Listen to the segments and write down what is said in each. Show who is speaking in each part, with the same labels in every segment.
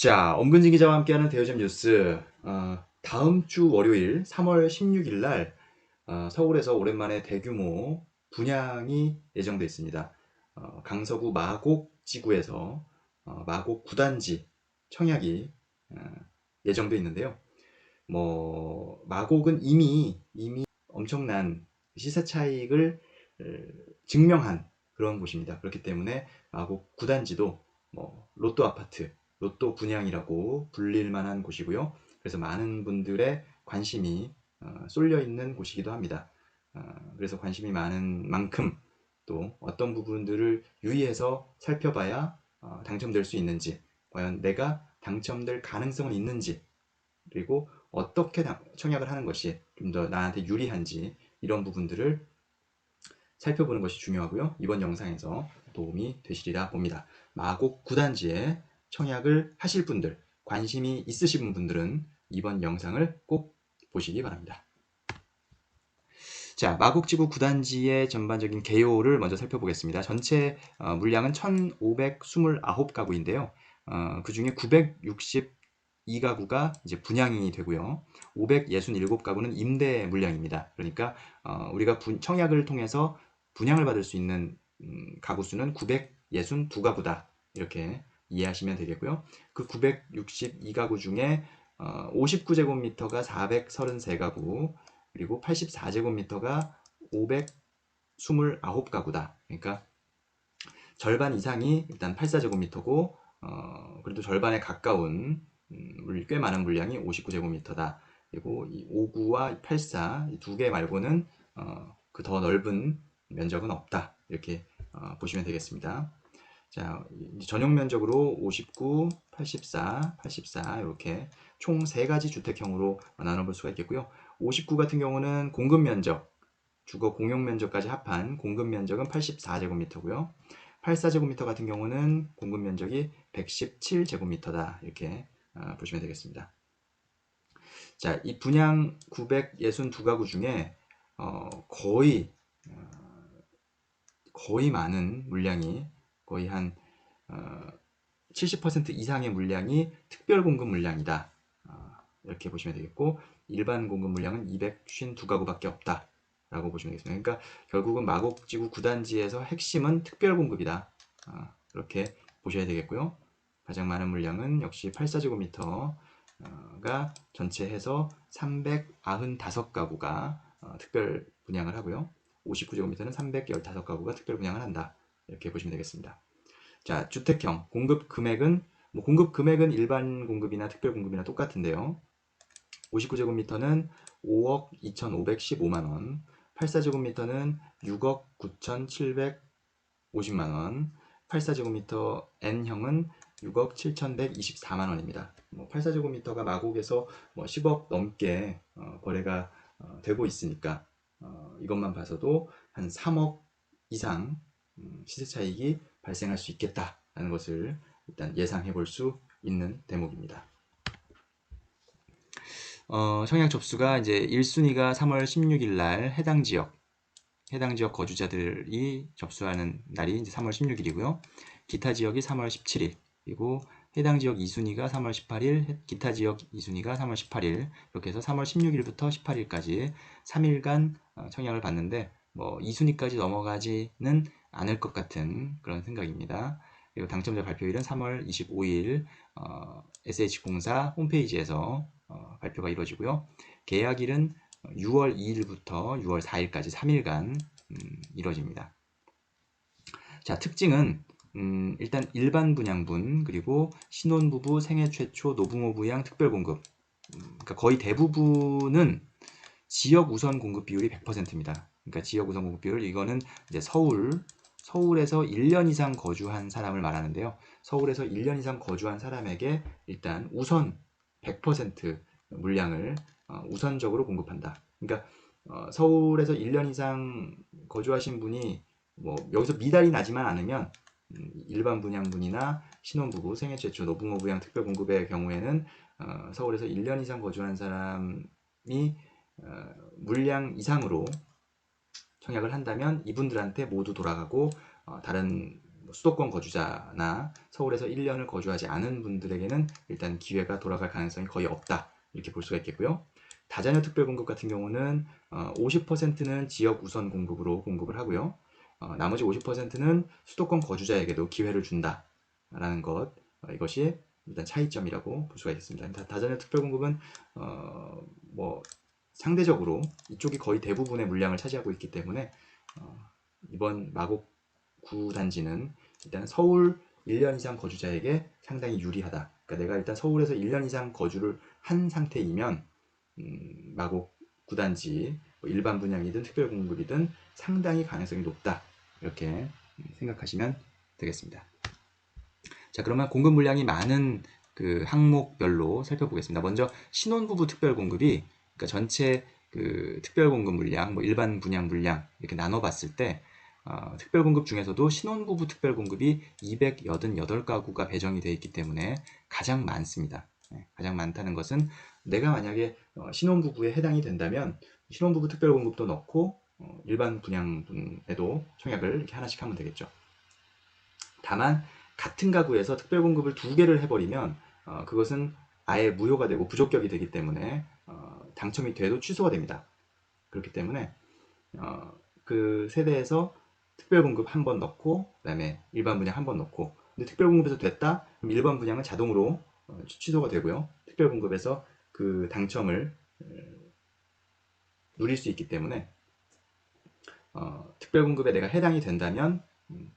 Speaker 1: 자, 엄근진 기자와 함께하는 대여점 뉴스. 어, 다음 주 월요일 3월 16일 날 어, 서울에서 오랜만에 대규모 분양이 예정돼 있습니다. 어, 강서구 마곡 지구에서 어, 마곡 구단지 청약이 어, 예정돼 있는데요. 뭐 마곡은 이미 이미 엄청난 시세 차익을 어, 증명한 그런 곳입니다. 그렇기 때문에 마곡 구단지도 뭐 로또 아파트, 로또 분양이라고 불릴 만한 곳이고요. 그래서 많은 분들의 관심이 어, 쏠려 있는 곳이기도 합니다. 어, 그래서 관심이 많은 만큼 또 어떤 부분들을 유의해서 살펴봐야 어, 당첨될 수 있는지, 과연 내가 당첨될 가능성은 있는지, 그리고 어떻게 당- 청약을 하는 것이 좀 더 나한테 유리한지 이런 부분들을 살펴보는 것이 중요하고요. 이번 영상에서 도움이 되시리라 봅니다. 마곡 구단지에 청약을 하실 분들, 관심이 있으신 분들은 이번 영상을 꼭 보시기 바랍니다. 자, 마곡지구 구단지의 전반적인 개요를 먼저 살펴보겠습니다. 전체 어, 물량은 1,529가구인데요. 어, 그 중에 962가구가 이제 분양이 되고요. 567가구는 임대 물량입니다. 그러니까 어, 우리가 분- 청약을 통해서 분양을 받을 수 있는 음, 가구 수는 962가구다. 이렇게 이해하시면 되겠고요. 그 962가구 중에 어, 59제곱미터가 433가구, 그리고 84제곱미터가 529가구다. 그러니까 절반 이상이 일단 84제곱미터고, 어, 그래도 절반에 가까운 음, 물- 꽤 많은 물량이 59제곱미터다. 그리고 이 59와 84 두 개 말고는 어, 그 더 넓은 면적은 없다. 이렇게 어, 보시면 되겠습니다. 자, 전용 면적으로 59, 84, 84 이렇게 총 세 가지 주택형으로 나눠볼 수가 있겠고요. 59 같은 경우는 공급 면적, 주거 공용 면적까지 합한 공급 면적은 84제곱미터고요. 84제곱미터 같은 경우는 공급 면적이 117제곱미터다. 이렇게 어, 보시면 되겠습니다. 자, 이 분양 962가구 중에 어, 거의 어, 거의 많은 물량이 거의 한 어, 70% 이상의 물량이 특별 공급 물량이다. 어, 이렇게 보시면 되겠고 일반 공급 물량은 252가구밖에 없다. 라고 보시면 되겠습니다. 그러니까 결국은 마곡지구 9단지에서 핵심은 특별 공급이다. 어, 이렇게 보셔야 되겠고요. 가장 많은 물량은 역시 84제곱미터가 전체 해서 395가구가 어, 특별 분양을 하고요. 59제곱미터는 315가구가 특별 분양을 한다. 이렇게 보시면 되겠습니다. 자, 주택형 공급 금액은 뭐 공급 금액은 일반 공급이나 특별 공급이나 똑같은데요. 59제곱미터는 5억 2,515만 원, 84제곱미터는 6억 9,750만 원, 84제곱미터 N형은 6억 7,124만 원입니다. 뭐 84제곱미터가 마곡에서 뭐 10억 넘게 어, 거래가 어, 되고 있으니까 어, 이것만 봐서도 한 3억 이상 음, 시세 차익이 발생할 수 있겠다라는 것을 일단 예상해 볼 수 있는 대목입니다. 어, 청약 접수가 이제 1순위가 3월 16일 날 해당 지역, 해당 지역 거주자들이 접수하는 날이 이제 3월 16일이고요. 기타 지역이 3월 17일, 그리고 해당 지역 2순위가 3월 18일, 기타 지역 2순위가 3월 18일, 이렇게 해서 3월 16일부터 18일까지 3일간 어, 청약을 받는데 뭐 2순위까지 넘어가지는 않을 것 같은 그런 생각입니다. 그리고 당첨자 발표일은 3월 25일 어, SH공사 홈페이지에서 어, 발표가 이루어지고요. 계약일은 6월 2일부터 6월 4일까지 3일간 음, 이루어집니다. 자, 특징은 음, 일단 일반 분양분 그리고 신혼부부 생애 최초 노부모 부양 특별 공급 음, 그러니까 거의 대부분은 지역 우선 공급 비율이 100%입니다. 그러니까 지역 공급 비율 이거는 이제 서울 서울에서 1년 이상 거주한 사람을 말하는데요. 서울에서 1년 이상 거주한 사람에게 일단 우선 100% 물량을 어, 우선적으로 공급한다. 그러니까 어, 서울에서 1년 이상 거주하신 분이 뭐 여기서 미달이 나지만 않으면 음, 일반 분양분이나 신혼부부 생애 최초 노부모 부양 특별 공급의 경우에는 어, 서울에서 1년 이상 거주한 사람이 어, 물량 이상으로 청약을 한다면 이분들한테 모두 돌아가고 어, 다른 뭐 수도권 거주자나 서울에서 1년을 거주하지 않은 분들에게는 일단 기회가 돌아갈 가능성이 거의 없다 이렇게 볼 수가 있겠고요. 다자녀 특별 공급 같은 경우는 50%는 지역 우선 공급으로 공급을 하고요. 어, 나머지 50%는 수도권 거주자에게도 기회를 준다라는 것 어, 이것이 일단 차이점이라고 볼 수가 있겠습니다. 다자녀 특별 공급은 어, 뭐 상대적으로 이쪽이 거의 대부분의 물량을 차지하고 있기 때문에 어, 이번 마곡 구 단지는 일단 서울 1년 이상 거주자에게 상당히 유리하다. 그러니까 내가 일단 서울에서 1년 이상 거주를 한 상태이면 음, 마곡 구단지 뭐 일반 분양이든 특별 공급이든 상당히 가능성이 높다. 이렇게 생각하시면 되겠습니다. 자, 그러면 공급 물량이 많은 그 항목별로 살펴보겠습니다. 먼저 신혼부부 특별 공급이 그러니까 전체 그 특별공급 물량, 뭐 일반 분양 물량 이렇게 나눠봤을 때 어, 특별공급 중에서도 신혼부부 특별공급이 288가구가 배정이 되어 있기 때문에 가장 많습니다. 네, 가장 많다는 것은 내가 만약에 어, 신혼부부에 해당이 된다면 신혼부부 특별공급도 넣고 어, 일반 분양분에도 청약을 이렇게 하나씩 하면 되겠죠. 다만 같은 가구에서 특별공급을 두 개를 해버리면 어, 그것은 아예 무효가 되고 부적격이 되기 때문에 어, 당첨이 돼도 취소가 됩니다. 그렇기 때문에 어, 그 세대에서 특별공급 한 번 넣고 그다음에 일반 분양 한 번 넣고 근데 특별공급에서 됐다 그럼 일반 분양은 자동으로 어, 취소가 되고요. 특별공급에서 그 당첨을 어, 누릴 수 있기 때문에 어, 특별공급에 내가 해당이 된다면 음,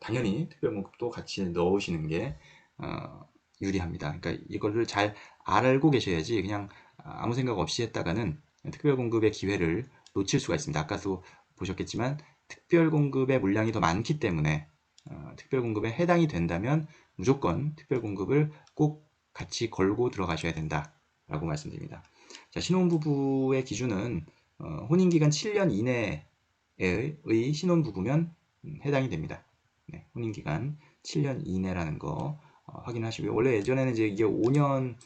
Speaker 1: 당연히 특별공급도 같이 넣으시는 게 어, 유리합니다. 그러니까 이거를 잘 알고 계셔야지 그냥 아무 생각 없이 했다가는 특별 공급의 기회를 놓칠 수가 있습니다. 아까도 보셨겠지만 특별 공급의 물량이 더 많기 때문에 어, 특별 공급에 해당이 된다면 무조건 특별 공급을 꼭 같이 걸고 들어가셔야 된다라고 말씀드립니다. 자, 신혼부부의 기준은 어, 혼인기간 7년 이내의 신혼부부면 음, 해당이 됩니다. 네, 혼인기간 7년 이내라는 거 어, 확인하시고요. 원래 예전에는 이제 이게 5년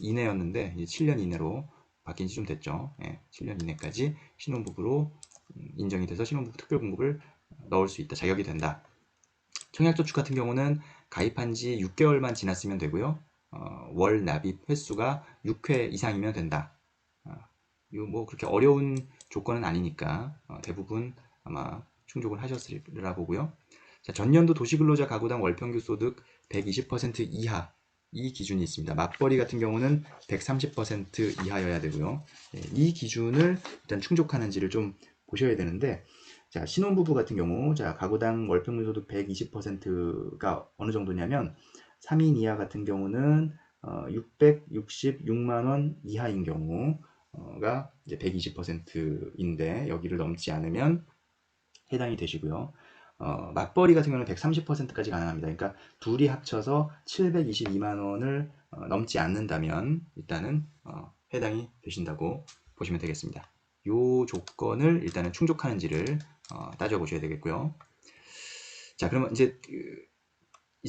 Speaker 1: 이내였는데 이제 7년 이내로 바뀐 지 좀 됐죠. 네, 7년 이내까지 신혼부부로 음, 인정이 돼서 신혼부부 특별공급을 넣을 수 있다. 자격이 된다. 청약저축 같은 경우는 가입한 지 6개월만 지났으면 되고요. 어, 월 납입 횟수가 6회 이상이면 된다. 어, 뭐 그렇게 어려운 조건은 아니니까 어, 대부분 아마 충족을 하셨으리라 보고요. 자, 전년도 도시근로자 가구당 월평균 소득 120% 이하 이 기준이 있습니다. 맞벌이 같은 경우는 130% 이하여야 되고요. 예, 이 기준을 일단 충족하는지를 좀 보셔야 되는데 자 신혼부부 같은 경우 자 가구당 월평균 소득 120%가 어느 정도냐면 3인 이하 같은 경우는 어, 666만 원 이하인 경우가 이제 120%인데 여기를 넘지 않으면 해당이 되시고요. 어, 맞벌이 같은 경우는 130%까지 가능합니다. 그러니까 둘이 합쳐서 722만 원을 어, 넘지 않는다면 일단은 어, 해당이 되신다고 보시면 되겠습니다. 이 조건을 일단은 충족하는지를 어, 따져보셔야 되겠고요. 자, 그러면 이제 그,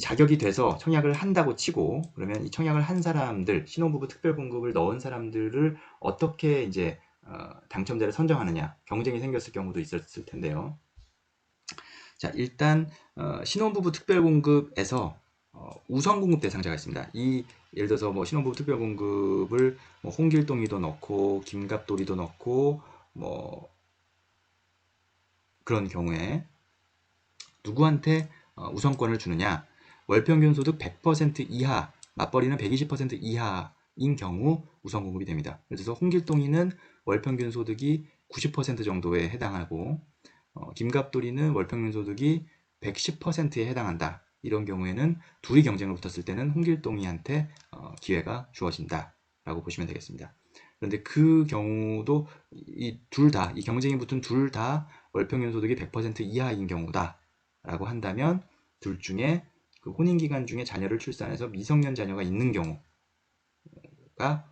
Speaker 1: 자격이 돼서 청약을 한다고 치고 그러면 이 청약을 한 사람들 신혼부부 특별공급을 넣은 사람들을 어떻게 이제 어, 당첨자를 선정하느냐 경쟁이 생겼을 경우도 있었을 텐데요. 자, 일단 어, 신혼부부 특별공급에서 어, 우선 공급 대상자가 있습니다. 이 예를 들어서 뭐 신혼부부 특별공급을 뭐 홍길동이도 넣고 김갑돌이도 넣고 뭐 그런 경우에 누구한테 어, 우선권을 주느냐? 월평균 소득 100% 이하, 맞벌이는 120% 이하인 경우 우선 공급이 됩니다. 그래서 홍길동이는 월평균 소득이 90% 정도에 해당하고 어, 김갑돌이는 월평균 소득이 110%에 해당한다. 이런 경우에는 둘이 경쟁을 붙었을 때는 홍길동이한테 어, 기회가 주어진다. 라고 보시면 되겠습니다. 그런데 그 경우도 이 둘 다, 이 경쟁이 붙은 둘 다 월평균 소득이 100% 이하인 경우다. 라고 한다면 둘 중에 그 혼인기간 중에 자녀를 출산해서 미성년 자녀가 있는 경우가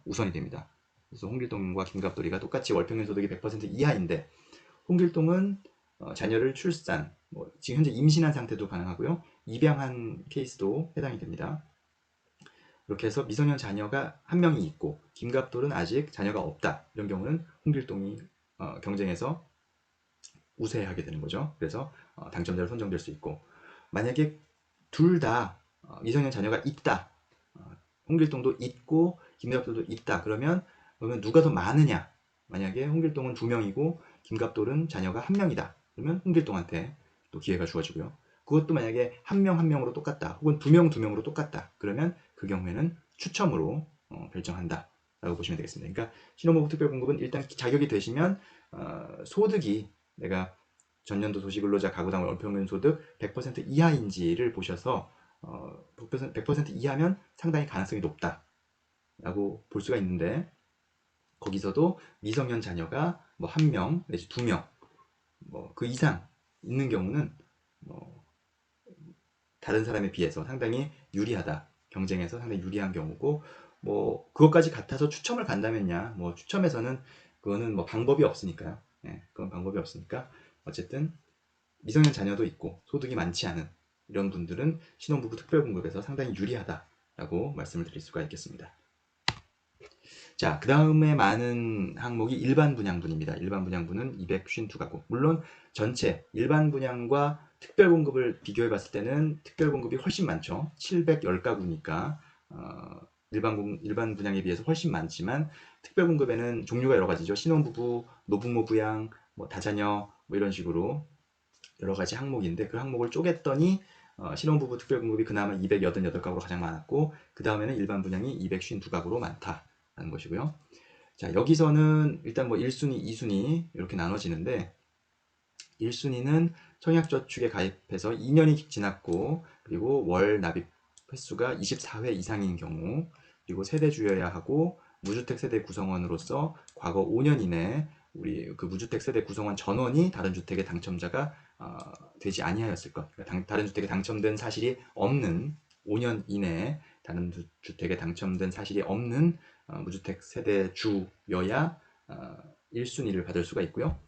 Speaker 1: 우선이 됩니다. 그래서 홍길동과 김갑돌이가 똑같이 월평균 소득이 100% 이하인데 홍길동은 어, 자녀를 출산, 뭐 지금 현재 임신한 상태도 가능하고요. 입양한 케이스도 해당이 됩니다. 이렇게 해서 미성년 자녀가 한 명이 있고 김갑돌은 아직 자녀가 없다. 이런 경우는 홍길동이 어, 경쟁에서 우세하게 되는 거죠. 그래서 어, 당첨자로 선정될 수 있고 만약에 둘 다 미성년 자녀가 있다. 어, 홍길동도 있고 김갑돌도 있다. 그러면 그러면 누가 더 많으냐? 만약에 홍길동은 두 명이고 김갑돌은 자녀가 한 명이다. 그러면 홍길동한테 또 기회가 주어지고요. 그것도 만약에 한 명한 명으로 똑같다. 혹은 두명두 명으로 똑같다. 그러면 그 경우에는 추첨으로 어, 결정한다. 라고 보시면 되겠습니다. 그러니까 신혼부부 특별공급은 일단 자격이 되시면 어, 소득이 내가 전년도 도시근로자 가구당 월평균 소득 100% 이하인지를 보셔서 어, 100%, 100% 이하면 상당히 가능성이 높다. 라고 볼 수가 있는데 거기서도 미성년 자녀가 뭐 한 명 내지 두 명 뭐 그 이상 있는 경우는 뭐 다른 사람에 비해서 상당히 유리하다. 경쟁에서 상당히 유리한 경우고 뭐 그것까지 같아서 추첨을 간다면야 뭐 추첨에서는 그거는 뭐 방법이 없으니까요. 예, 그건 방법이 없으니까 어쨌든 미성년 자녀도 있고 소득이 많지 않은 이런 분들은 신혼부부 특별공급에서 상당히 유리하다라고 말씀을 드릴 수가 있겠습니다. 자, 그 다음에 많은 항목이 일반 분양분입니다. 일반 분양분은 252가구. 물론 전체 일반 분양과 특별 공급을 비교해 봤을 때는 특별 공급이 훨씬 많죠. 710가구니까 어, 일반, 일반 분양에 비해서 훨씬 많지만 특별 공급에는 종류가 여러 가지죠. 신혼부부, 노부모 부양, 뭐 다자녀 뭐 이런 식으로 여러 가지 항목인데 그 항목을 쪼갰더니 어, 신혼부부 특별 공급이 그나마 288가구로 가장 많았고 그 다음에는 일반 분양이 252가구로 많다. 하는 것이고요. 자, 여기서는 일단 뭐 1순위, 2순위 이렇게 나눠지는데 1순위는 청약저축에 가입해서 2년이 지났고 그리고 월 납입 횟수가 24회 이상인 경우 그리고 세대주여야 하고 무주택 세대 구성원으로서 과거 5년 이내 우리 그 무주택 세대 구성원 전원이 다른 주택의 당첨자가 어, 되지 아니하였을 것. 그러니까 당, 다른 주택에 당첨된 사실이 없는 5년 이내에 다른 주 택에 당첨된 사실이 없는 어, 무주택 세대 주여야 어, 1순위를 받을 수가 있고요.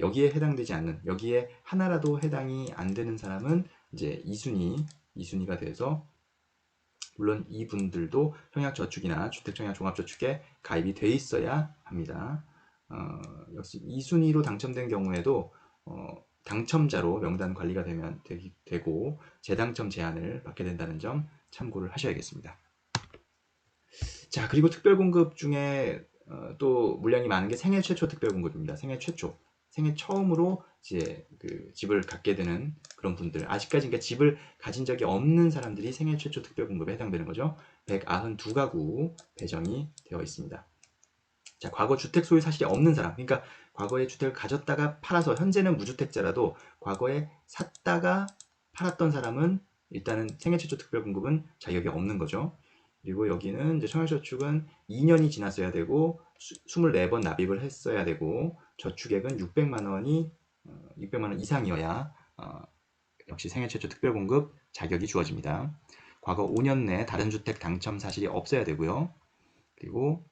Speaker 1: 여기에 해당되지 않는 여기에 하나라도 해당이 안 되는 사람은 이제 2순위 2순위가 돼서 물론 이분들도 청약저축이나 주택청약 종합저축에 가입이 돼 있어야 합니다. 어, 역시 2순위로 당첨된 경우에도 어, 당첨자로 명단 관리가 되면 되, 고 재당첨 제한을 받게 된다는 점 참고를 하셔야겠습니다. 자, 그리고 특별공급 중에 어, 또 물량이 많은 게 생애 최초 특별공급입니다. 생애 최초. 생애 처음으로 이제 그 집을 갖게 되는 그런 분들. 아직까지 그러니까 집을 가진 적이 없는 사람들이 생애 최초 특별공급에 해당되는 거죠. 192가구 배정이 되어 있습니다. 자, 과거 주택 소유 사실이 없는 사람. 그러니까 과거에 주택을 가졌다가 팔아서 현재는 무주택자라도 과거에 샀다가 팔았던 사람은 일단은 생애 최초 특별 공급은 자격이 없는 거죠. 그리고 여기는 이제 청약저축은 2년이 지났어야 되고 24번 납입을 했어야 되고 저축액은 600만 원이 600만 어, 원 이상이어야 어, 역시 생애 최초 특별공급 자격이 주어집니다. 과거 5년 내 다른 주택 당첨 사실이 없어야 되고요. 그리고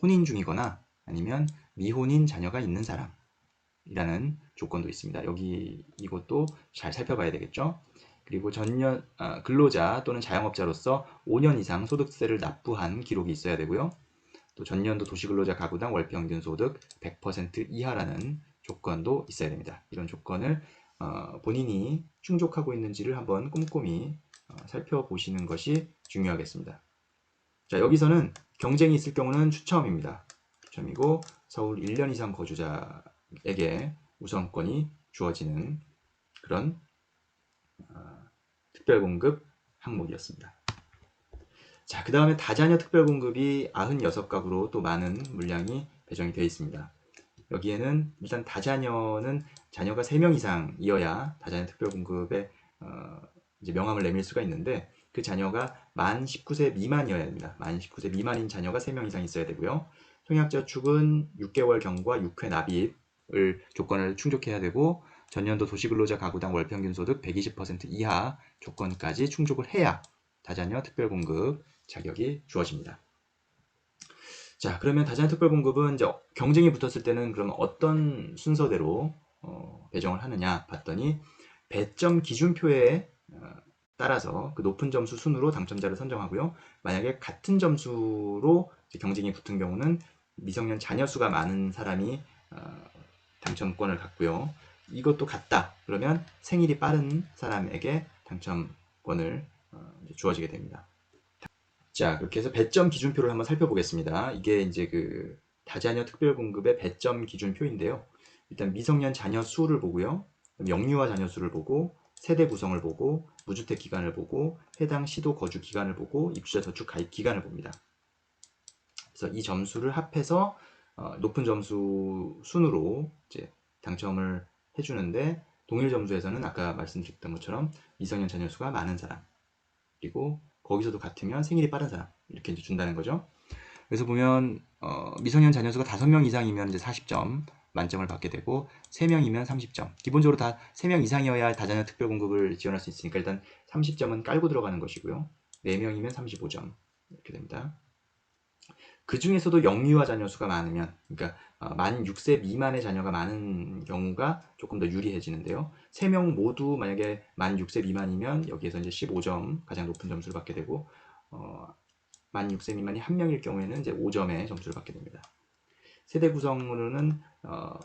Speaker 1: 혼인 중이거나 아니면 미혼인 자녀가 있는 사람이라는 조건도 있습니다. 여기 이것도 잘 살펴봐야 되겠죠. 그리고 전년 아, 근로자 또는 자영업자로서 5년 이상 소득세를 납부한 기록이 있어야 되고요. 또 전년도 도시근로자 가구당 월평균 소득 100% 이하라는 조건도 있어야 됩니다. 이런 조건을 어, 본인이 충족하고 있는지를 한번 꼼꼼히 어, 살펴보시는 것이 중요하겠습니다. 자 여기서는 경쟁이 있을 경우는 추첨입니다. 추첨이고 서울 1년 이상 거주자에게 우선권이 주어지는 그런 특별공급 항목이었습니다. 자, 그 다음에 다자녀 특별공급이 96가구로 또 많은 물량이 배정이 되어 있습니다. 여기에는 일단 다자녀는 자녀가 3명 이상이어야 다자녀 특별공급에 어, 이제 명함을 내밀 수가 있는데 그 자녀가 만 19세 미만이어야 됩니다. 만 19세 미만인 자녀가 3명 이상 있어야 되고요. 통약저축은 6개월 경과 6회 납입을 조건을 충족해야 되고 전년도 도시근로자 가구당 월평균 소득 120% 이하 조건까지 충족을 해야 다자녀 특별공급 자격이 주어집니다. 자, 그러면 다자녀 특별공급은 이제 경쟁이 붙었을 때는 그럼 어떤 순서대로 어, 배정을 하느냐 봤더니 배점 기준표에 어, 따라서 그 높은 점수 순으로 당첨자를 선정하고요. 만약에 같은 점수로 경쟁이 붙은 경우는 미성년 자녀 수가 많은 사람이 어, 당첨권을 갖고요. 이것도 같다. 그러면 생일이 빠른 사람에게 당첨권을 어, 주어지게 됩니다. 자, 그렇게 해서 배점 기준표를 한번 살펴보겠습니다. 이게 이제 그 다자녀 특별공급의 배점 기준표인데요. 일단 미성년 자녀 수를 보고요. 영유아 자녀 수를 보고 세대 구성을 보고 무주택 기간을 보고 해당 시도 거주 기간을 보고 입주자 저축 가입 기간을 봅니다. 그래서 이 점수를 합해서 어, 높은 점수 순으로 이제 당첨을 해주는데 동일 점수에서는 아까 말씀드렸던 것처럼 미성년 자녀 수가 많은 사람 그리고 거기서도 같으면 생일이 빠른 사람 이렇게 이제 준다는 거죠. 그래서 보면 어, 미성년 자녀 수가 5명 이상이면 이제 40점 만점을 받게 되고 3명이면 30점. 기본적으로 다 3명 이상이어야 다자녀 특별 공급을 지원할 수 있으니까 일단 30점은 깔고 들어가는 것이고요. 4명이면 35점 이렇게 됩니다. 그 중에서도 영유아 자녀 수가 많으면, 그러니까 어, 만 6세 미만의 자녀가 많은 경우가 조금 더 유리해지는데요. 3명 모두 만약에 만 6세 미만이면 여기에서 이제 15점 가장 높은 점수를 받게 되고, 어, 만 6세 미만이 한 명일 경우에는 이제 5점의 점수를 받게 됩니다. 세대 구성으로는 어,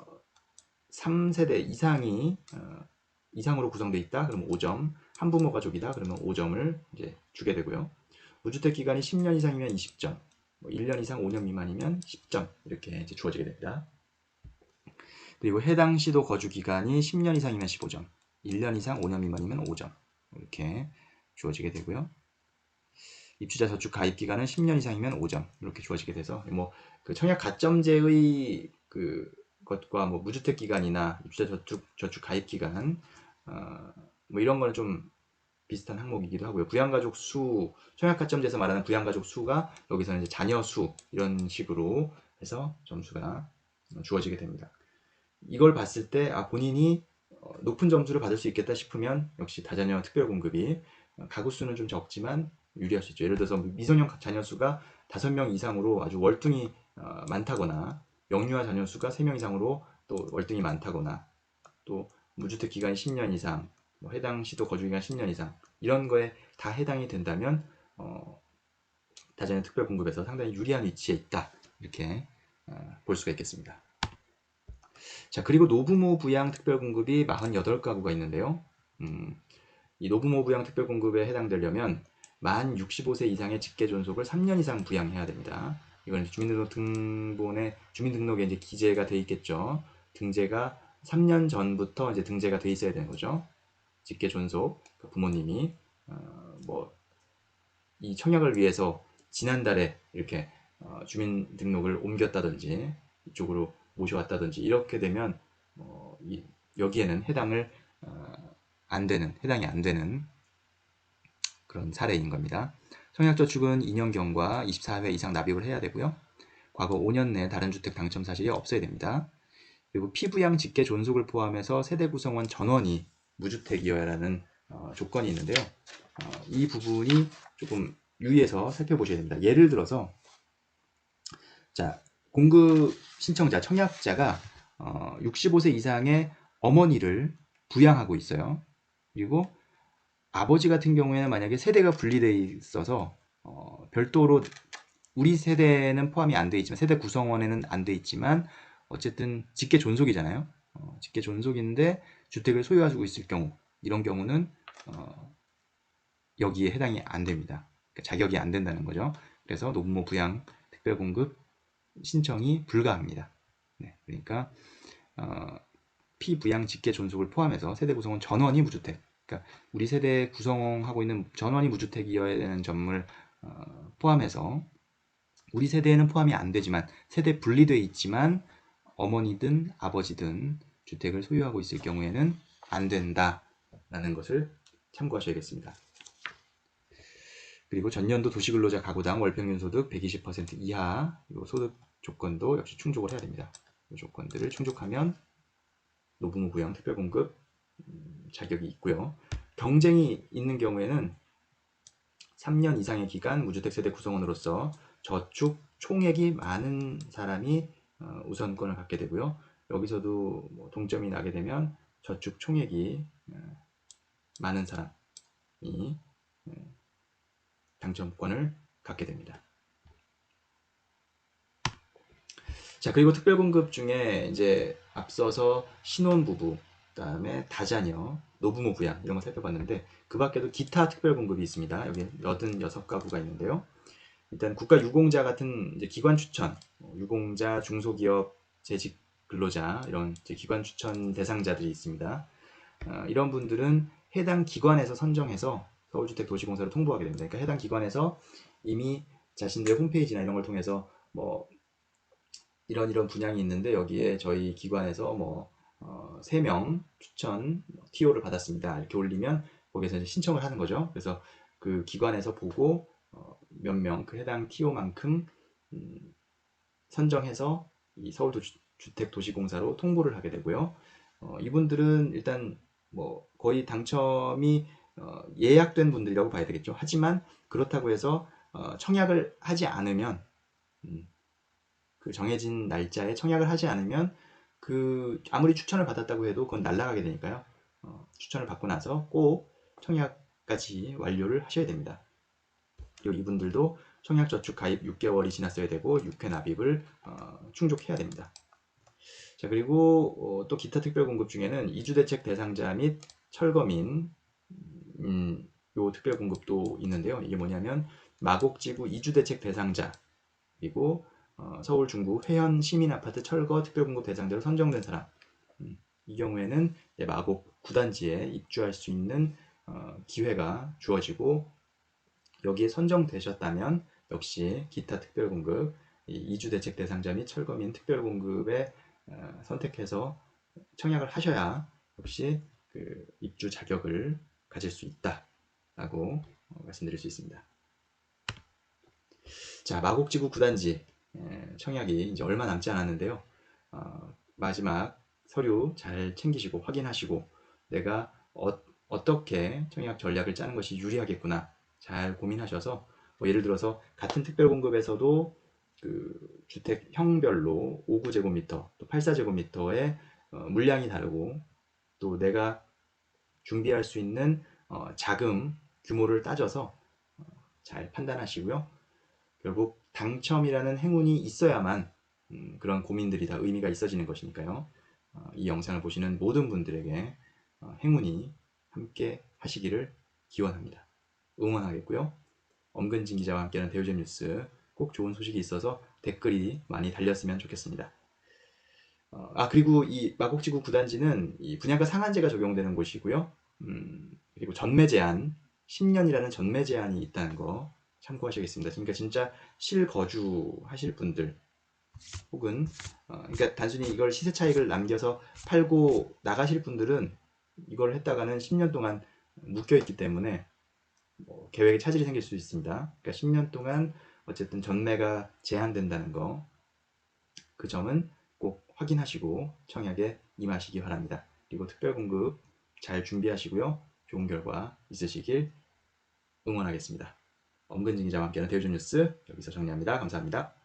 Speaker 1: 3세대 이상이 어, 이상으로 구성되어 있다. 그러면 5점. 한부모 가족이다. 그러면 5점을 이제 주게 되고요. 무주택 기간이 10년 이상이면 20점. 뭐 1년 이상 5년 미만이면 10점 이렇게 주어지게 됩니다. 그리고 해당 시도 거주 기간이 10년 이상이면 15점, 1년 이상 5년 미만이면 5점 이렇게 주어지게 되고요. 입주자 저축 가입 기간은 10년 이상이면 5점 이렇게 주어지게 돼서 뭐 그 청약 가점제의 그 것과 뭐 무주택 기간이나 입주자 저축 저축 가입 기간 어, 뭐 이런 거는 좀 비슷한 항목이기도 하고요. 부양가족 수, 청약가점제에서 말하는 부양가족 수가 여기서는 이제 자녀 수 이런 식으로 해서 점수가 주어지게 됩니다. 이걸 봤을 때 아, 본인이 어, 높은 점수를 받을 수 있겠다 싶으면 역시 다자녀 특별 공급이 어, 가구 수는 좀 적지만 유리할 수 있죠. 예를 들어서 미성년 자녀 수가 5명 이상으로 아주 월등히 어, 많다거나 영유아 자녀 수가 3명 이상으로 또 월등히 많다거나 또 무주택 기간이 10년 이상 뭐 해당 시도 거주기간 10년 이상 이런 거에 다 해당이 된다면 어, 다자녀 특별 공급에서 상당히 유리한 위치에 있다 이렇게 어, 볼 수가 있겠습니다. 자 그리고 노부모 부양 특별 공급이 48가구가 있는데요. 음, 이 노부모 부양 특별 공급에 해당되려면 만 65세 이상의 직계 존속을 3년 이상 부양해야 됩니다. 이건 주민등록 등본에 주민등록에 이제 기재가 돼 있겠죠. 등재가 3년 전부터 이제 등재가 돼 있어야 되는 거죠. 직계 존속 그 부모님이 어, 뭐이 청약을 위해서 지난달에 이렇게 어, 주민등록을 옮겼다든지 이쪽으로 모셔왔다든지 이렇게 되면 어, 이, 여기에는 해당을 어, 안 되는 해당이 안 되는 그런 사례인 겁니다. 청약저축은 2년경과 24회 이상 납입을 해야 되고요. 과거 5년 내 다른 주택 당첨 사실이 없어야 됩니다. 그리고 피부양 직계 존속을 포함해서 세대 구성원 전원이 무주택이어야라는 어, 조건이 있는데요. 어, 이 부분이 조금 유의해서 살펴보셔야 됩니다. 예를 들어서 자 공급 신청자 청약자가 어, 65세 이상의 어머니를 부양하고 있어요. 그리고 아버지 같은 경우에는 만약에 세대가 분리되어 있어서 어, 별도로 우리 세대는 포함이 안 돼 있지만 세대 구성원에는 안 돼 있지만 어쨌든 직계 존속이잖아요. 어, 직계 존속인데 주택을 소유하고 있을 경우 이런 경우는 어, 여기에 해당이 안 됩니다. 그러니까 자격이 안 된다는 거죠. 그래서 노부모 부양 특별공급 신청이 불가합니다. 네, 그러니까 어, 피부양 직계 존속을 포함해서 세대 구성원 전원이 무주택. 그러니까 우리 세대 구성하고 있는 전원이 무주택이어야 되는 점을 어, 포함해서 우리 세대에는 포함이 안 되지만 세대 분리되어 있지만 어머니든 아버지든 주택을 소유하고 있을 경우에는 안 된다라는 것을 참고하셔야겠습니다. 그리고 전년도 도시근로자 가구당 월평균 소득 120% 이하 소득 조건도 역시 충족을 해야 됩니다. 이 조건들을 충족하면 노부모 부양 특별공급 음, 자격이 있고요. 경쟁이 있는 경우에는 3년 이상의 기간 무주택 세대 구성원으로서 저축 총액이 많은 사람이 어, 우선권을 갖게 되고요. 여기서도 뭐 동점이 나게 되면 저축 총액이 어, 많은 사람이 어, 당첨권을 갖게 됩니다. 자 그리고 특별공급 중에 이제 앞서서 신혼부부 그다음에 다자녀, 노부모 부양 이런 거 살펴봤는데 그 밖에도 기타 특별 공급이 있습니다. 여기 86가구가 있는데요. 일단 국가 유공자 같은 기관 추천, 뭐 유공자, 중소기업, 재직 근로자 이런 기관 추천 대상자들이 있습니다. 어, 이런 분들은 해당 기관에서 선정해서 서울주택 도시공사로 통보하게 됩니다. 그러니까 해당 기관에서 이미 자신들 홈페이지나 이런 걸 통해서 뭐 이런 이런 분양이 있는데 여기에 저희 기관에서 뭐 어, 3명 추천 TO를 받았습니다. 이렇게 올리면 거기서 이제 신청을 하는 거죠. 그래서 그 기관에서 보고 어, 몇명 그 해당 TO만큼 음, 선정해서 이 서울 주택도시공사로 통보를 하게 되고요. 어, 이분들은 일단 뭐 거의 당첨이 어, 예약된 분들이라고 봐야 되겠죠. 하지만 그렇다고 해서 어, 청약을 하지 않으면 음, 그 정해진 날짜에 청약을 하지 않으면 그 아무리 추천을 받았다고 해도 그건 날라가게 되니까요. 어, 추천을 받고 나서 꼭 청약까지 완료를 하셔야 됩니다. 그리고 이분들도 청약저축 가입 6개월이 지났어야 되고 6회 납입을 어, 충족해야 됩니다. 자 그리고 어, 또 기타 특별 공급 중에는 이주대책 대상자 및 철거민 음, 요 특별 공급도 있는데요. 이게 뭐냐면 마곡지구 이주대책 대상자 그리고 어, 서울 중구 회현 시민 아파트 철거 특별 공급 대상자로 선정된 사람 음, 이 경우에는 마곡 구단지에 입주할 수 있는 어, 기회가 주어지고 여기에 선정되셨다면 역시 기타 특별 공급 이주 대책 대상자 및 철거민 특별 공급에 어, 선택해서 청약을 하셔야 역시 그 입주 자격을 가질 수 있다라고 어, 말씀드릴 수 있습니다. 자 마곡지구 구단지 청약이 이제 얼마 남지 않았는데요. 어, 마지막 서류 잘 챙기시고 확인하시고 내가 어, 떻게 청약 전략을 짜는 것이 유리하겠구나 잘 고민하셔서 뭐 예를 들어서 같은 특별공급에서도 그 주택형별로 5구제곱미터 또 84제곱미터의 어, 물량이 다르고 또 내가 준비할 수 있는 어, 자금 규모를 따져서 어, 잘 판단하시고요. 결국 당첨이라는 행운이 있어야만 음, 그런 고민들이 다 의미가 있어지는 것이니까요. 어, 이 영상을 보시는 모든 분들에게 어, 행운이 함께 하시기를 기원합니다. 응원하겠고요. 엄근진 기자와 함께하는 대우점 뉴스 꼭 좋은 소식이 있어서 댓글이 많이 달렸으면 좋겠습니다. 어, 아 그리고 이 마곡지구 구단지는 이 분양가 상한제가 적용되는 곳이고요. 음, 그리고 전매 제한 10년이라는 전매 제한이 있다는 거 참고하시겠습니다. 그러니까 진짜 실거주 하실 분들 혹은 어, 그러니까 단순히 이걸 시세 차익을 남겨서 팔고 나가실 분들은 이걸 했다가는 10년 동안 묶여 있기 때문에 뭐 계획에 차질이 생길 수 있습니다. 그러니까 10년 동안 어쨌든 전매가 제한된다는 거 그 점은 꼭 확인하시고 청약에 임하시기 바랍니다. 그리고 특별 공급 잘 준비하시고요. 좋은 결과 있으시길 응원하겠습니다. 엄근진 기자와 함께하는 대우준 뉴스 여기서 정리합니다. 감사합니다.